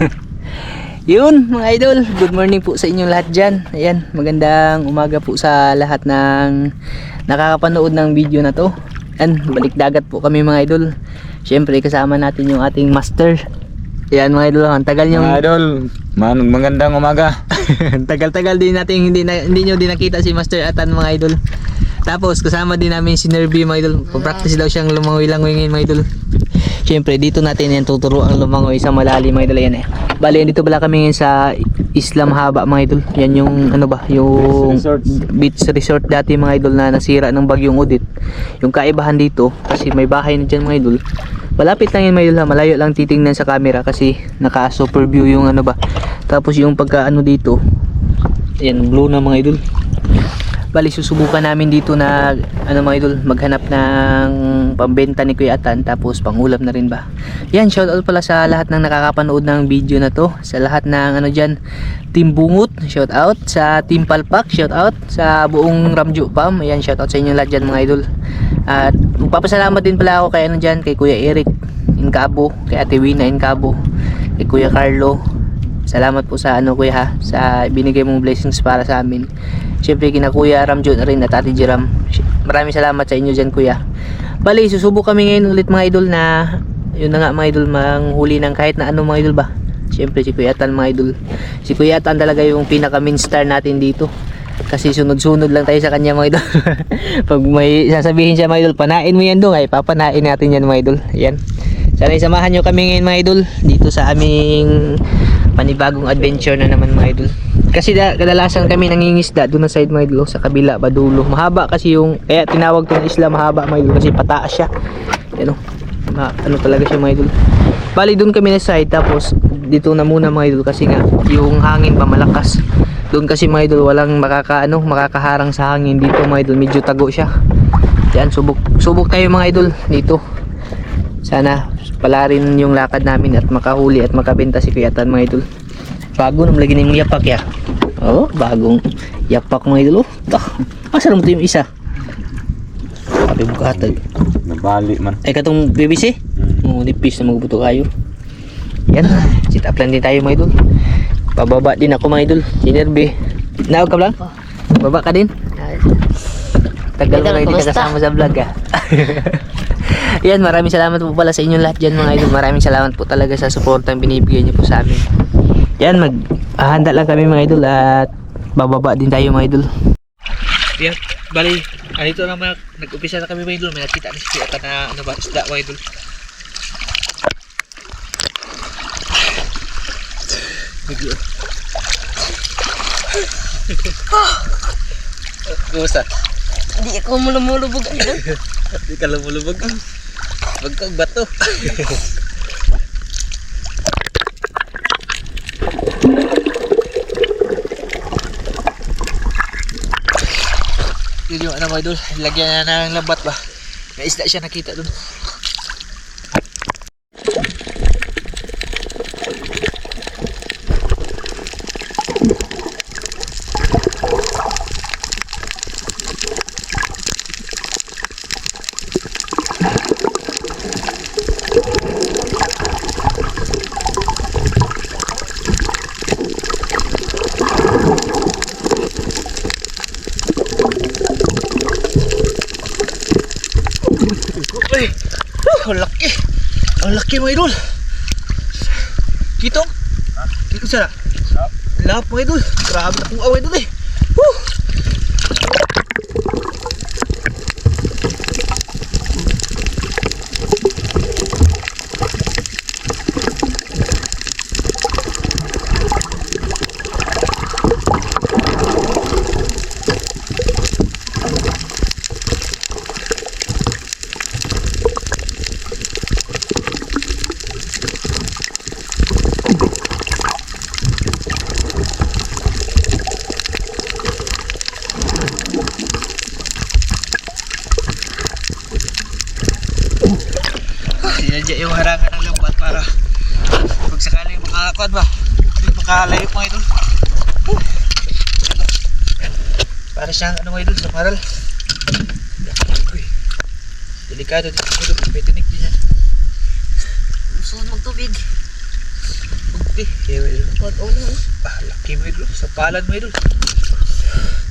Yun mga idol, good morning po sa inyong lahat dyan. Ayan, magandang umaga po sa lahat ng nakakapanood ng video na to. Ayan, balik dagat po kami mga idol. Siyempre kasama natin yung ating master. Ayan mga idol, ang tagal yung... Mga idol, man, magandang umaga. Tagal-tagal din natin hindi na, hindi nyo din nakita si Master Atan mga idol. Tapos kasama din namin si Nervy mga idol. Pag-practice daw siyang lumangoy-langoy ngayon mga idol. Siyempre dito natin yan tuturo ang lumangoy sa malalim mga idol. Yan eh. Bali dito pala kami ngayon sa Islam Haba mga idol. Yan yung ano ba, yung Beach resort. beach resort dati mga idol na nasira ng bagyong Udit. Yung kaibahan dito kasi may bahay na dyan mga idol. Malapit lang yun mga idol ha. Malayo lang titingnan sa camera kasi naka super view yung ano ba. Tapos yung pagka ano dito. Ayan, blue na mga idol. Bali, susubukan namin dito na ano mga idol, maghanap ng pambenta ni Kuya Atan tapos pangulam na rin ba. Yan, shoutout pala sa lahat ng nakakapanood ng video na to. Sa lahat ng ano dyan, Team Bungut, shoutout. Sa Team Palpak, shoutout. Sa buong Ramju Pam, ayan, shoutout sa inyo lahat dyan mga idol. At magpapasalamat din pala ako kay ano dyan, kay Kuya Eric Incabo, kay Ate Wina Incabo, kay Kuya Carlo, Salamat po sa ano kuya ha, sa binigay mong blessings para sa amin. Siyempre kina kuya na rin at ate Jiram. Maraming salamat sa inyo dyan kuya. Bali, susubok kami ngayon ulit mga idol na yun na nga mga idol manghuli ng kahit na ano mga idol ba. Siyempre si Kuya Tan mga idol. Si Kuya Tan talaga yung pinaka main star natin dito. Kasi sunod-sunod lang tayo sa kanya mga idol. Pag may sasabihin siya mga idol, panain mo yan dong ay papanain natin yan mga idol. Ayan. Sana samahan nyo kami ngayon mga idol dito sa aming panibagong adventure na naman mga idol. Kasi da, kadalasan kami nangingisda doon na side mga idol sa kabila badulo. Mahaba kasi yung kaya tinawag tong isla mahaba mga idol kasi pataas siya. Ano? Ma, ano talaga siya mga idol. Bali doon kami na side tapos dito na muna mga idol kasi nga yung hangin pa malakas. Doon kasi mga idol walang makaka ano, makakaharang sa hangin dito mga idol medyo tago siya. Yan subok subok tayo mga idol dito. Sana pala rin yung lakad namin at makahuli at makabenta si Kuya Tan mga idol. Bago nang lagi ng yapak ya. Oh, bagong yapak mga idol. Oh, ah, asa mo to yung isa? Sabi mo katag. Nabali man. Ay katong BBC? Oo, nipis na magbuto kayo. Yan, sit up lang din tayo mga idol. Pababa din ako mga idol. Si Nerbe. Naog ka lang? Baba ka din? Tagal mo kayo hindi kumusta? kasama sa vlog ah. Yan, maraming salamat po pala sa inyo lahat dyan mga idol. Maraming salamat po talaga sa support ang binibigay niyo po sa amin. Yan, mag handa lang kami mga idol at bababa din tayo mga idol. Yan, bali, anito naman, nag-umpisa na kami mga idol. May nakita na si Tan na ano ba, isda mga idol. Bigyo. Kumusta? Hindi ako mulumulubog idol. Hindi ka lumulubog. Wag kang bato. Yun yung ano mga idol, lagyan na ng lambat ba? May isda siya nakita dun. Uy! Uh, ang laki! Laki mga idol! Kitong? Kito siya na? Lap mga idol! Grabe na kung away idol eh! Woo! Sinadya yung harangan ng lambat para pag sakaling makakakuan ba, hindi makalayo mga idol. Woo! Para siyang Uy, Delikado dito mga idol, may tinik din yan. Sunod magtubig. laki. Kaya idol. Huwag ulan. Ah, laki mga idol. Sa palad mga idol.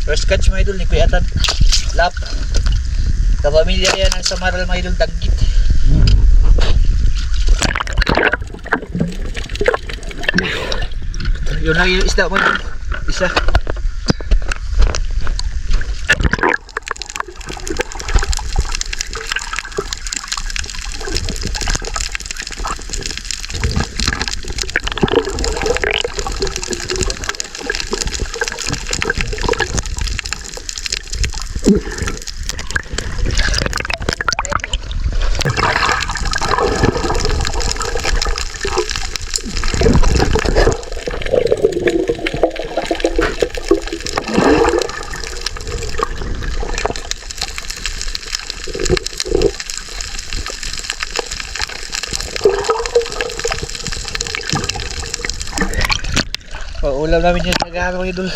First catch mga idol ni Kuya Atan. Lap. Kapamilya yan ang Samaral mga idol. Danggit. Yun lang yung isda mo. Isa. Taga mga idol.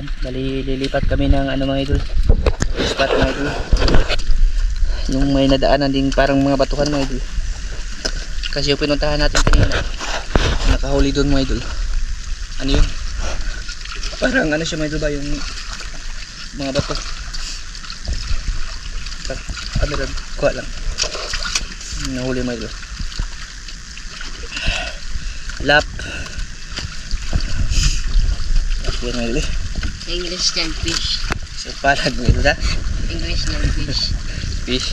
Yan, lilipat kami ng ano mga idol. Spot mga idol. Yung may nadaanan din parang mga batuhan mga idol. Kasi yung pinuntahan natin kanina. Nakahuli doon mga idol. Ano yun? Parang ano siya mga idol ba yung mga bato. Ano lang, kuha lang. Nahuli mga idol. Lap. Lap yan mga idol eh. English and fish. Mo ito na. English and fish. Fish.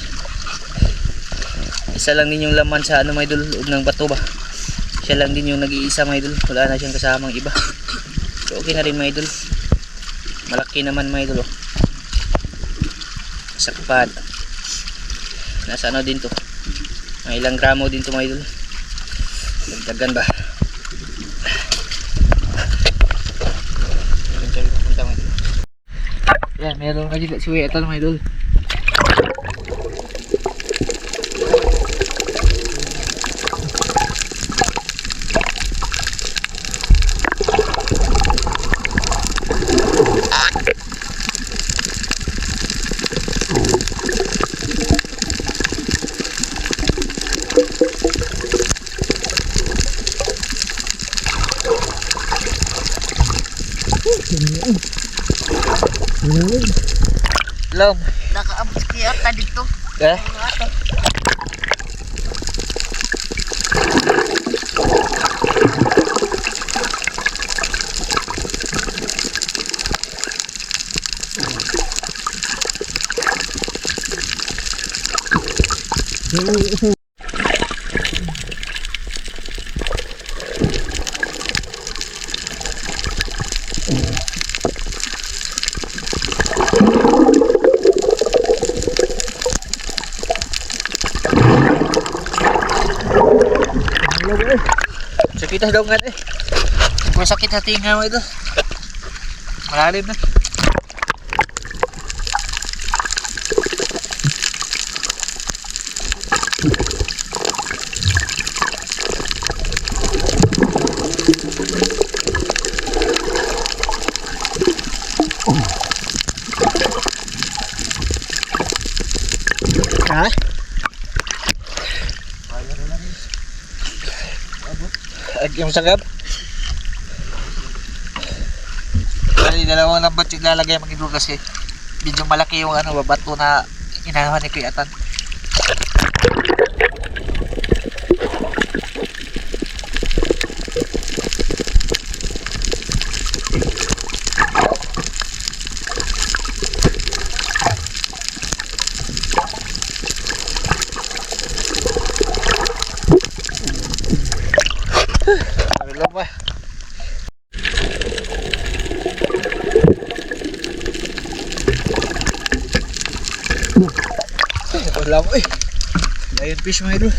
Isa lang din yung laman sa ano mga idol, ng bato ba. Siya lang din yung nag-iisa mga idol. Wala na siyang kasamang iba. So okay na rin mga idol. Malaki naman mga idol. Oh. Sakpat. Nasa ano din to. Mga ilang gramo din to mga idol. Dagdagan ba? Meron tayo papunta mga idol. Yan, meron ka dito si Etal mga idol. Lom. Nakaabot kaya ta dito. Eh? Sakit na daw nga eh. Kung sakit sa tinga mo ito. Malalim na. Ha? At yung sagap. Dali na dalawang lambat yung lalagay idol kasi medyo malaki yung ano, bato na inahawan ni Kuya Atan. Sabi lang ba? Wala mo eh. Lion fish mga idol.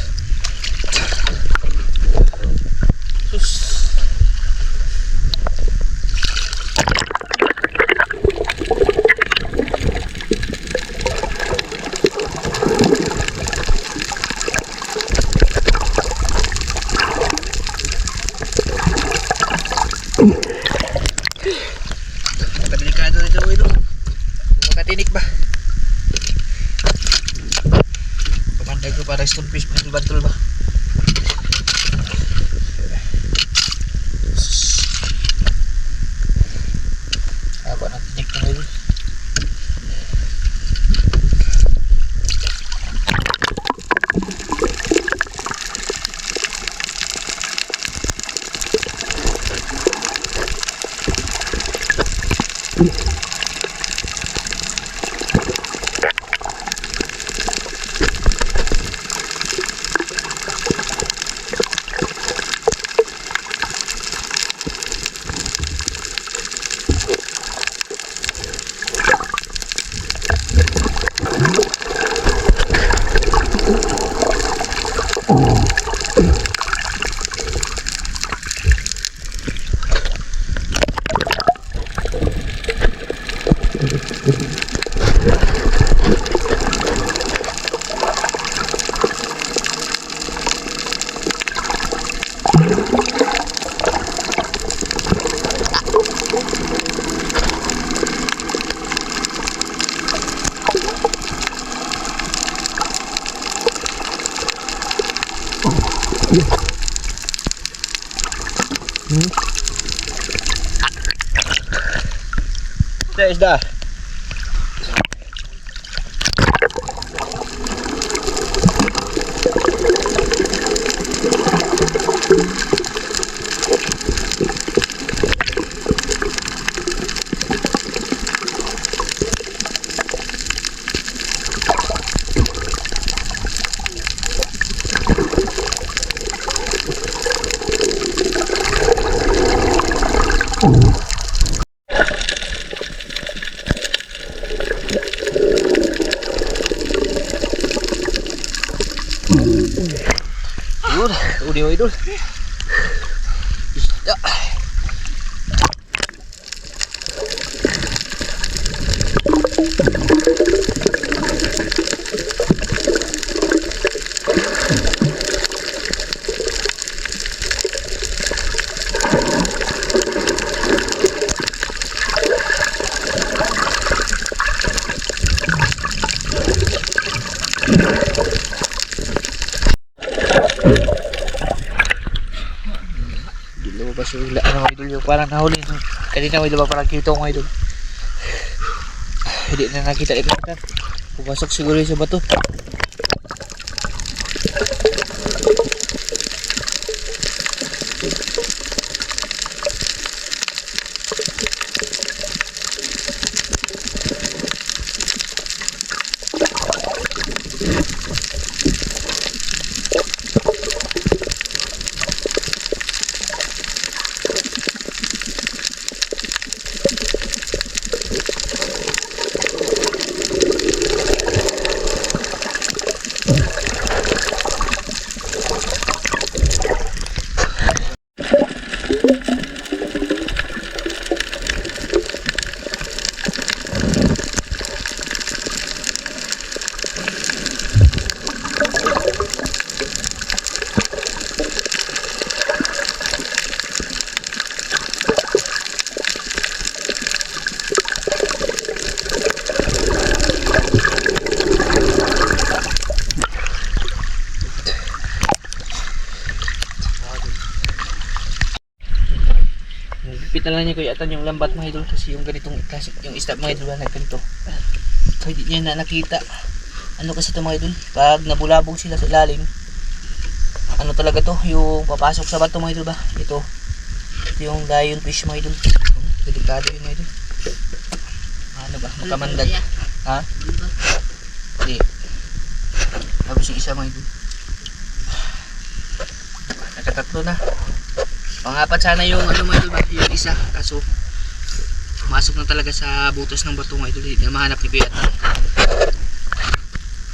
Sa isda. Yun, uli mo idol. Isda. Hindi lumabas yung ila, ano idol yung parang nahuli. no? Kanina may lumabas parang kita ko idol. Hindi na nakita ito. Pumasok siguro yung sa bato. Na lang niya kuya atan yung lambat mga idol kasi yung ganitong klase yung isda mga idol na ganito. So hindi niya na nakita. Ano kasi ito mga idol? Pag nabulabog sila sa ilalim, ano talaga to? Yung papasok sa bato mga idol ba? Ito. Ito yung lion fish mga idol. Delikado yun mga idol. Ano ba? Makamandag. Ha? Hindi. Tapos yung isa mga idol. Nakatatlo na. Pangapat sana yung ano mga idol? Yung isa. Kaso pumasok na talaga sa butos ng bato mga idol. Hindi na mahanap ni Kuya.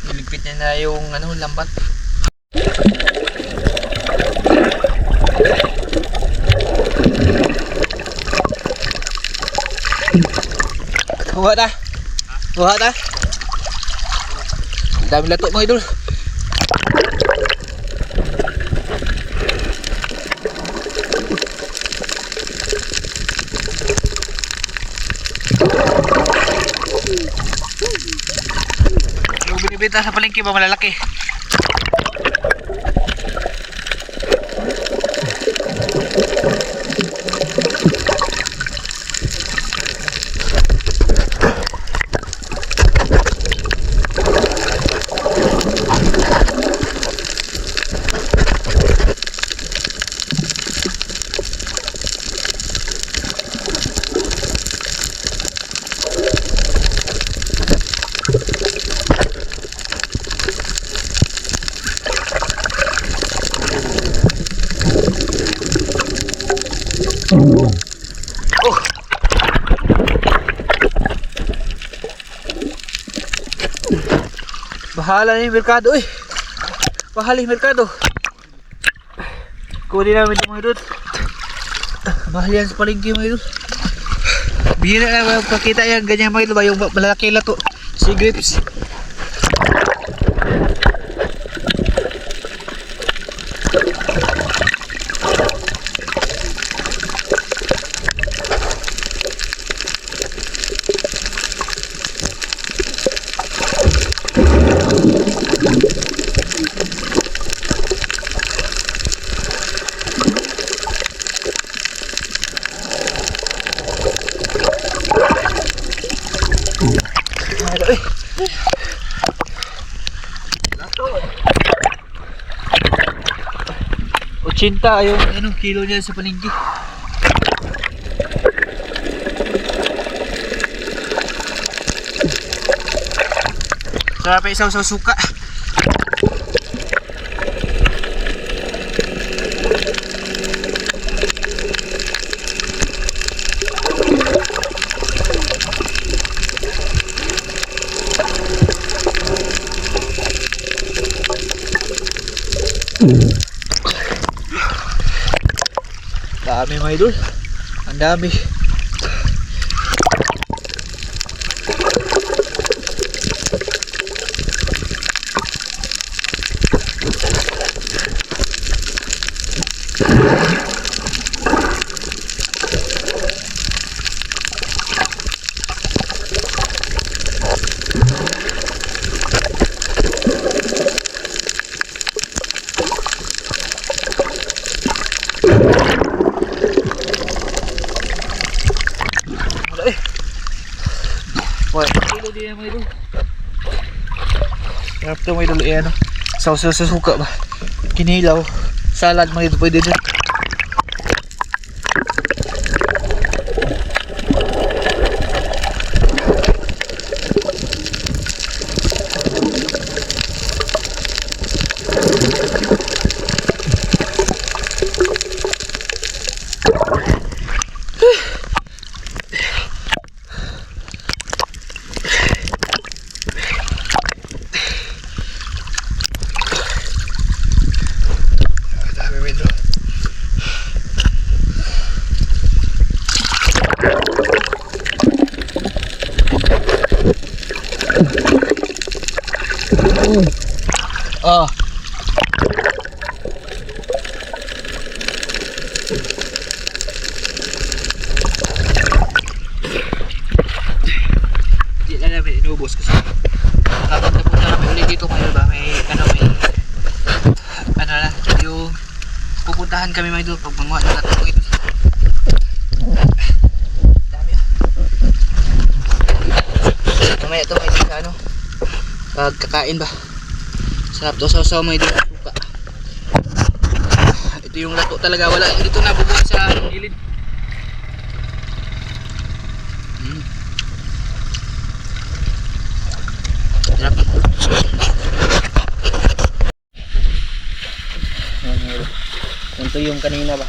Niligpit niya na yung ano, lambat. Buha na. Buha na. Ang Dami lato mga idol. Yung palengke ba malalaki? Bahala na yung merkado eh. Bahala yung merkado. Kunin namin yung mga idol. Mahal yan sa palengke mga idol. Bihira na magpakita yan ganyan mga idol yung malalaki lato. Si grips. 80 yung anong kilo niya sa paligid. Sarap isaw sa suka. Idol. Ang dami. Wala eh. Wala. Kilo din yan mga idol. Sarap ito mga idol. Eh. Sausaw sa suka ba? Kinilaw. Salad mga idol. Pwede din. Dami mga idol. Oh. Hindi na namin inubos kasi habang napunta namin ulit dito ngayon ba may ano may ano na yung pupuntahan kami mga idol pag manguha na natin mga idol Dami ah. Mamaya to may sa ano. Pag kakain ba. Sarap to sausaw mga idol. Suka. Ito yung lato talaga. Wala dito nabubuhat sa gilid. Mm. Sarap. Ayan, mga idol. Ito yung kanina ba?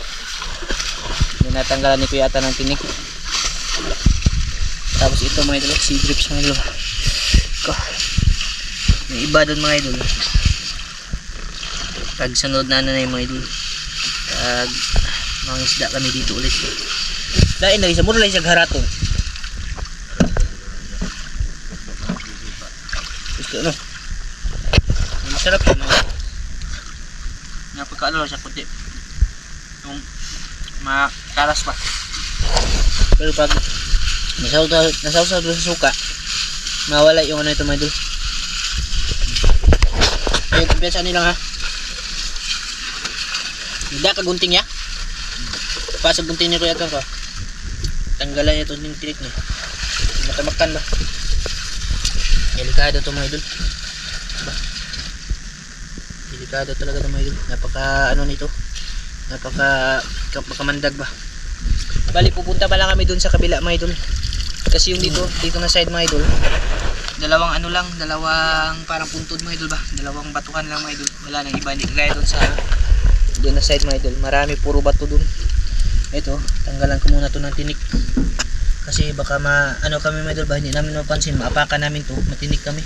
Yung natanggalan ni Kuya ng tinik. Tapos ito mga idol, sea grips mga idol. May iba doon mga idol. Pag sunod na na yung mga idol. Pag mga isda kami dito ulit. Dahil na isa, mura lang isa haraton. Gusto no? Masarap yun mga idol. Napagkaano lang siya kunti. Yung makalas pa. Pero pag nasaw nasaw sa suka, mawala yung ano ito mga idol. Ayun, kumpiyansa nila ha. Hindi ka gunting ya. Pasag gunting niya kuya ko. Tanggalan niya ito yung tinik niya. Matamakan ba? Delikado to mga idol. Ba? Delikado talaga to mga idol. Napaka ano nito. Napaka kapakamandag ba. Bali pupunta pa lang kami dun sa kabila mga idol. Kasi yung dito, dito na side mga idol. Dalawang ano lang, dalawang parang puntod mga idol ba? Dalawang batukan lang mga idol. Wala nang iba, hindi kagaya dun sa doon na side mga idol. Marami puro bato dun. Ito, tanggalan ko muna to ng tinik. Kasi baka ma ano kami mga idol ba, hindi namin mapansin, maapakan namin to, matinik kami.